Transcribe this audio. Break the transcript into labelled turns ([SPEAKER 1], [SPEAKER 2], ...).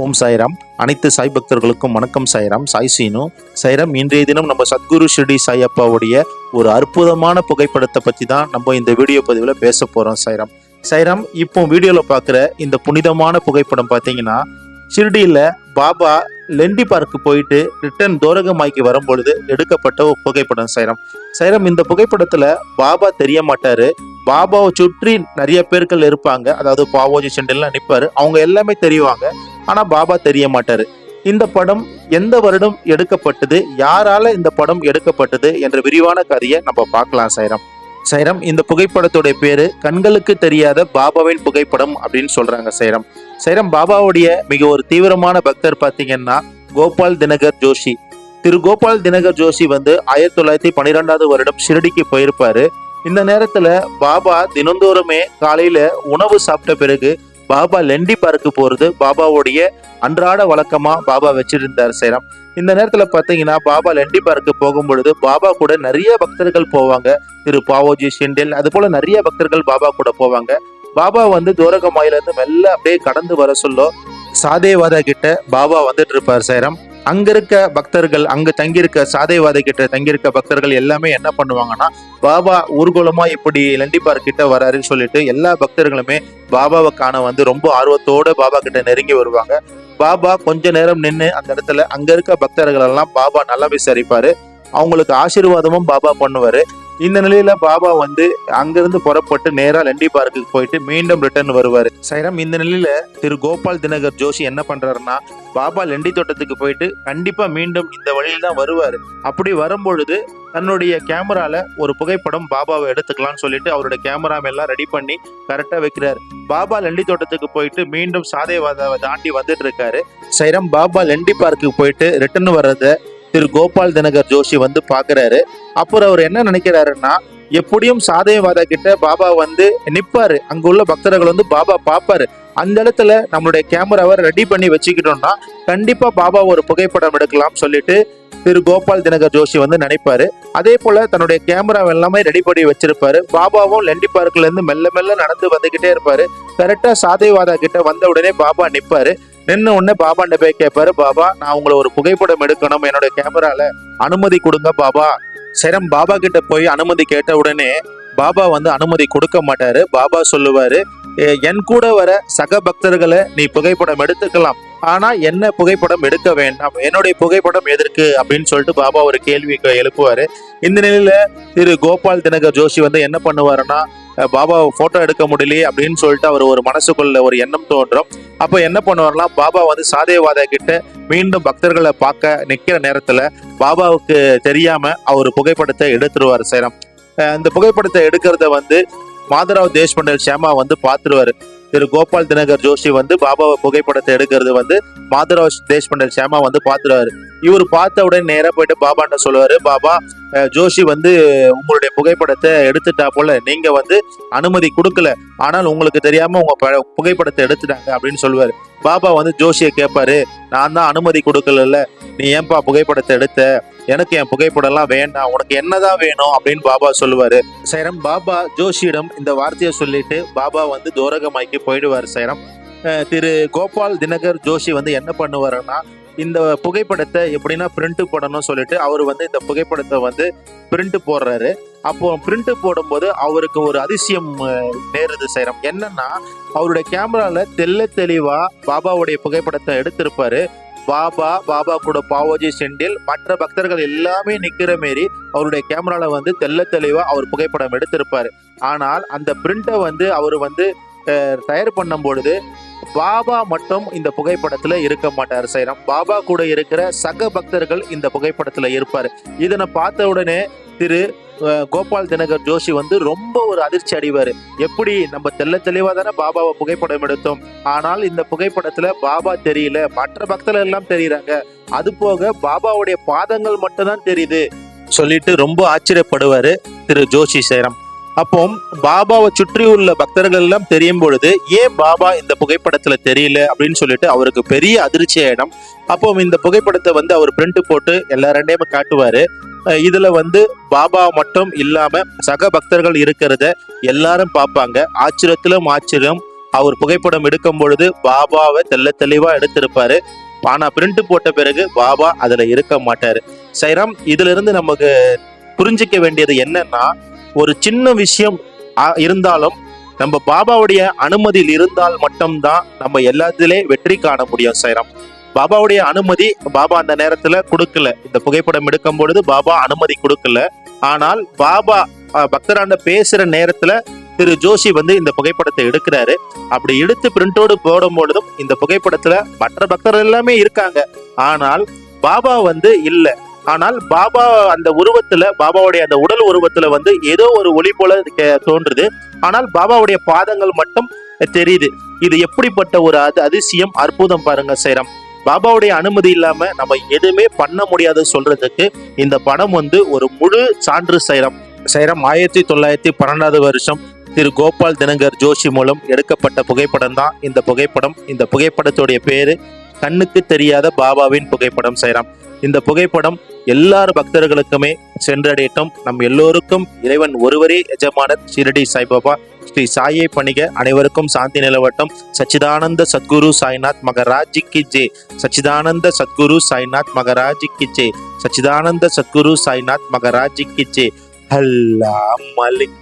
[SPEAKER 1] ஓம் சாய்ராம். அனைத்து சாய் பக்தர்களுக்கும் வணக்கம் சாய்ராம். சாய் சீனு. சாய்ராம் இன்றைய தினம் நம்ம சத்குரு ஷிர்டி சாய் அப்பாவுடைய ஒரு அற்புதமான புகைப்படத்தை பற்றி தான் நம்ம இந்த வீடியோ பதிவில் பேச போகிறோம் சாய்ராம். சாய்ராம் இப்போ வீடியோவில் பார்க்குற இந்த புனிதமான புகைப்படம் பார்த்தீங்கன்னா ஷிரடியில் பாபா லெண்டி பார்க்கு போயிட்டு ரிட்டர்ன் தோரகமாய்க்கு வரும்பொழுது எடுக்கப்பட்ட ஒரு புகைப்படம் சைரம் சைரம் இந்த புகைப்படத்தில் பாபா தெரிய மாட்டார். பாபாவை சுற்றி நிறைய பேர்கள் இருப்பாங்க. அதாவது பாவோஜி சென்டர்லாம் நிற்பாரு அவங்க எல்லாமே தெரிவாங்க. ஆனா பாபா தெரிய மாட்டாரு. இந்த படம் எந்த வருடம் எடுக்கப்பட்டது யாரால இந்த படம் எடுக்கப்பட்டது என்ற விரிவான கதையை நம்ம பார்க்கலாம் சைரம். சைரம் இந்த புகைப்படத்துடைய பேரு கண்களுக்கு தெரியாத பாபாவின் புகைப்படம் அப்படின்னு சொல்றாங்க சைரம். சைரம் பாபாவுடைய மிக ஒரு தீவிரமான பக்தர் பார்த்தீங்கன்னா கோபால் தினகர் ஜோஷி. திரு கோபால் தினகர் ஜோஷி வந்து ஆயிரத்தி தொள்ளாயிரத்தி பன்னிரெண்டாவது வருடம் ஷிரடிக்கு போயிருப்பாரு. இந்த நேரத்துல பாபா தினந்தோறுமே காலையில உணவு சாப்பிட்ட பிறகு பாபா லெண்டி பார்க்கு போறது பாபாவுடைய அன்றாட வழக்கமா பாபா வச்சிருந்தார் சேரம் இந்த நேரத்துல பாத்தீங்கன்னா பாபா லெண்டி பார்க்கு போகும் பொழுது பாபா கூட நிறைய பக்தர்கள் போவாங்க. திரு பாவோஜி ஷெண்டில் அது போல நிறைய பக்தர்கள் பாபா கூட போவாங்க. பாபா வந்து தூரகமாயில இருந்து மெல்ல அப்படியே கடந்து வர சொல்ல சாதேவாதா கிட்ட பாபா வந்துட்டு இருப்பார் சேரம் அங்க இருக்க பக்தர்கள் அங்க தங்கியிருக்க சாதைவாதை கிட்ட தங்கியிருக்க பக்தர்கள் எல்லாமே என்ன பண்ணுவாங்கன்னா பாபா ஊர்வலமா இப்படி லண்டிபார் கிட்ட வராருன்னு சொல்லிட்டு எல்லா பக்தர்களுமே பாபாவை காண வந்து ரொம்ப ஆர்வத்தோட பாபா கிட்ட நெருங்கி வருவாங்க. பாபா கொஞ்ச நேரம் நின்று அந்த இடத்துல அங்க இருக்க பக்தர்கள் எல்லாம் பாபா நல்லா விசாரிப்பாரு அவங்களுக்கு ஆசீர்வாதமும் பாபா பண்ணுவாரு. இந்த நிலையில பாபா வந்து அங்கிருந்து புறப்பட்டு நேரா லண்டி பார்க்குக்கு போயிட்டு மீண்டும் ரிட்டர்ன் வருவாரு. சைரம் இந்த நிலையில திரு கோபால் தினகர் ஜோஷி என்ன பண்றாருன்னா பாபா லெண்டி தோட்டத்துக்கு போயிட்டு கண்டிப்பா மீண்டும் இந்த வழியில் தான் வருவாரு. அப்படி வரும்பொழுது தன்னுடைய கேமரால ஒரு புகைப்படம் பாபாவை எடுத்துக்கலாம்னு சொல்லிட்டு அவருடைய கேமரா எல்லாம் ரெடி பண்ணி கரெக்டா வைக்கிறாரு. பாபா லெண்டி தோட்டத்துக்கு போயிட்டு மீண்டும் சாதைவாதாவை தாண்டி வந்துட்டு இருக்காரு. சைரம் பாபா லெண்டி பார்க்குக்கு போயிட்டு ரிட்டர்ன் வர்றத திரு கோபால் தினகர் ஜோஷி வந்து பாக்குறாரு அப்புறம் அவர் என்ன நினைக்கிறாருன்னா எப்படியும் சாதயவாதா கிட்ட பாபா வந்து நிப்பாரு. அங்க உள்ள பக்தர்கள் வந்து பாபா பாப்பாரு அந்த இடத்துல நம்மளுடைய கேமராவை ரெடி பண்ணி வச்சுக்கிட்டோம்னா கண்டிப்பா பாபா ஒரு புகைப்படம் எடுக்கலாம் சொல்லிட்டு திரு கோபால் தினகர் ஜோஷி வந்து நினைப்பாரு. அதே போல தன்னுடைய கேமரா எல்லாமே ரெடி பண்ணி வச்சிருப்பாரு. பாபாவும் லெண்டி பார்க்ல இருந்து மெல்ல மெல்ல நடந்து வந்துகிட்டே இருப்பாரு. கரெக்டா சாதேவாதா கிட்ட வந்த உடனே பாபா நிப்பாரு. நின்று உடனே பாபாண்ட போய் கேட்பாரு பாபா நான் உங்களை ஒரு புகைப்படம் எடுக்கணும். என்னோட கேமரால அனுமதி கொடுங்க பாபா. சரம் பாபா கிட்ட போய் அனுமதி கேட்ட உடனே பாபா வந்து அனுமதி கொடுக்க மாட்டாரு. பாபா சொல்லுவாரு என் கூட வர சக பக்தர்களை நீ புகைப்படம் எடுத்துக்கலாம். ஆனா என்ன புகைப்படம் எடுக்க வேண்டாம். என்னுடைய புகைப்படம் எதற்கு? அப்படின்னு சொல்லிட்டு பாபா ஒரு கேள்வி எழுப்புவாரு. இந்த நிலையில திரு. கோபால் தினகர் ஜோஷி வந்து என்ன பண்ணுவாருன்னா அஹ், பாபாவை போட்டோ எடுக்க முடியலையே அப்படின்னு சொல்லிட்டு அவர் ஒரு மனசுக்குள்ள ஒரு எண்ணம் தோன்றும். அப்போ என்ன பண்ணுவார்னா பாபா வந்து சாதேவாதா கிட்ட மீண்டும் பக்தர்களை பார்க்க நிக்கிற நேரத்துல பாபாவுக்கு தெரியாம அவர் புகைப்படத்தை எடுத்துருவார் சேரம் அஹ் இந்த புகைப்படத்தை எடுக்கிறத வந்து மாதராவ் தேஷ்பண்டல் ஷியாமா வந்து பார்த்துருவாரு. திரு கோபால் தினகர் ஜோஷி வந்து பாபாவை புகைப்படத்தை எடுக்கிறது வந்து மாதராவ் தேஷ்பண்டல் ஷியாமா வந்து பார்த்துருவாரு. இவர் பார்த்த உடனே நேரா போயிட்டு பாபாண்ட சொல்லுவாரு பாபா ஜோஷி வந்து உங்களுடைய புகைப்படத்தை எடுத்துட்டா போல நீங்க வந்து அனுமதி கொடுக்கல. ஆனால் உங்களுக்கு தெரியாம உங்க புகைப்படத்தை எடுத்துட்டாங்க அப்படின்னு சொல்லுவாரு. பாபா வந்து ஜோஷியை கேட்பாரு நான் தான் அனுமதி கொடுக்கல நீ ஏன்பா புகைப்படத்தை எடுத்த? எனக்கு என் புகைப்படம்லாம் வேண்டாம். உனக்கு என்னதான் வேணும்? அப்படின்னு பாபா சொல்லுவாரு. சைரம் பாபா ஜோஷியிடம் இந்த வார்த்தையை சொல்லிட்டு பாபா வந்து தோரகமாய்க்கு போயிடுவார் சைரம். திரு கோபால் தினகர் ஜோஷி வந்து என்ன பண்ணுவாருன்னா இந்த புகைப்படத்தை எப்படின்னா பிரிண்ட் போடணும்னு சொல்லிட்டு அவர் வந்து இந்த புகைப்படத்தை வந்து பிரிண்ட் போடுறாரு. அப்போ பிரிண்ட் போடும்போது அவருக்கு ஒரு அதிசயம் நேருது சைரம். என்னன்னா அவருடைய கேமரால தெல்ல தெளிவா பாபாவுடைய புகைப்படத்தை எடுத்திருப்பாரு. பாபா பாபா கூட பாவோஜி செண்டில் மற்ற பக்தர்கள் எல்லாமே நிக்கிற மாரி அவருடைய கேமரால வந்து தெள்ள தெளிவா அவர் புகைப்படம் எடுத்திருப்பாரு. ஆனால் அந்த பிரிண்டை வந்து அவர் வந்து தயார் பண்ணும் பொழுது பாபா மட்டும் இந்த புகைப்படத்துல இருக்க மாட்டார் சைரம். பாபா கூட இருக்கிற சக பக்தர்கள் இந்த புகைப்படத்துல இருப்பாரு. இதனை பார்த்த உடனே திரு கோபால் தினகர் ஜோஷி வந்து ரொம்ப ஒரு அதிர்ச்சி அடைவார். எப்படி? நம்ம தெள்ள தெளிவாக தானே பாபாவை புகைப்படம் எடுத்தோம். ஆனால் இந்த புகைப்படத்தில் பாபா தெரியல. மற்ற பக்தர்கள் எல்லாம் தெரியுறாங்க. அது போக பாபாவுடைய பாதங்கள் மட்டும்தான் தெரியுது சொல்லிட்டு ரொம்ப ஆச்சரியப்படுவார் திரு ஜோஷி சேரம் அப்போ பாபாவை சுற்றி உள்ள பக்தர்கள் எல்லாம் தெரியும் பொழுது ஏன் பாபா இந்த புகைப்படத்துல தெரியல அப்படின்னு சொல்லிட்டு அவருக்கு பெரிய அதிர்ச்சி ஆயிடும் அப்போ இந்த புகைப்படத்தை வந்து அவர் பிரிண்ட் போட்டு எல்லாருடையுமே காட்டுவாரு. இதுல வந்து பாபா மட்டும் இல்லாம சக பக்தர்கள் இருக்கிறத எல்லாரும் பார்ப்பாங்க. ஆச்சரியத்திலும் ஆச்சரியம். அவர் புகைப்படம் எடுக்கும் பொழுது பாபாவை தெள்ள தெளிவா எடுத்திருப்பாரு. ஆனா பிரிண்ட் போட்ட பிறகு பாபா அதுல இருக்க மாட்டாரு. சைராம் இதுல இருந்து நமக்கு புரிஞ்சிக்க வேண்டியது என்னன்னா ஒரு சின்ன விஷயம் இருந்தாலும் நம்ம பாபாவுடைய அனுமதியில் இருந்தால் மட்டும்தான் நம்ம எல்லாத்திலே வெற்றி காண முடியும் சைராம். பாபாவுடைய அனுமதி பாபா அந்த நேரத்துல கொடுக்கல. இந்த புகைப்படம் எடுக்கும் பொழுது பாபா அனுமதி கொடுக்கல. ஆனால் பாபா பக்தராண்ட பேசுற நேரத்துல திரு ஜோஷி வந்து இந்த புகைப்படத்தை எடுக்கிறாரு. அப்படி எடுத்து பிரிண்டோடு போடும் பொழுதும் இந்த புகைப்படத்துல மற்ற பக்தர்கள் எல்லாமே இருக்காங்க. ஆனால் பாபா வந்து இல்ல. ஆனால் பாபா அந்த உருவத்துல பாபாவுடைய அந்த உடல் உருவத்துல வந்து ஏதோ ஒரு ஒளி போல கே- தோன்றுது. ஆனால் பாபாவுடைய பாதங்கள் மட்டும் தெரியுது. இது எப்படிப்பட்ட ஒரு அது அதிசயம் அற்புதம் பாருங்க சேரம். பாபாவுடைய அனுமதி இல்லாம நம்ம எதுவுமே பண்ண முடியாது சொல்றதுக்கு இந்த படம் வந்து ஒரு முழு சான்று சைரம். சைரம் ஆயிரத்தி தொள்ளாயிரத்தி பன்னெண்டாவது வருஷம் திரு கோபால் தினகர் ஜோஷி மூலம் எடுக்கப்பட்ட புகைப்படம் தான் இந்த புகைப்படம். இந்த புகைப்படத்துடைய பேரு கண்ணுக்கு தெரியாத பாபாவின் புகைப்படம் சைரம். இந்த புகைப்படம் எல்லார் பக்தர்களுக்குமே சென்றடையட்டும். நம் எல்லோருக்கும் இறைவன் ஒருவரே எஜமானர் ஷிரடி சாய்பாபா. ஸ்ரீ சாயை பணிக அனைவருக்கும் சாந்தி நிலவட்டம். சச்சிதானந்த சத்குரு சாய்நாத் மகராஜி கி ஜே. சச்சிதானந்த சத்குரு சாய்நாத் மகராஜி கி ஜே. சச்சிதானந்த சத்குரு சாய்நாத் மகராஜி கி ஜே. அல்லா மலிக்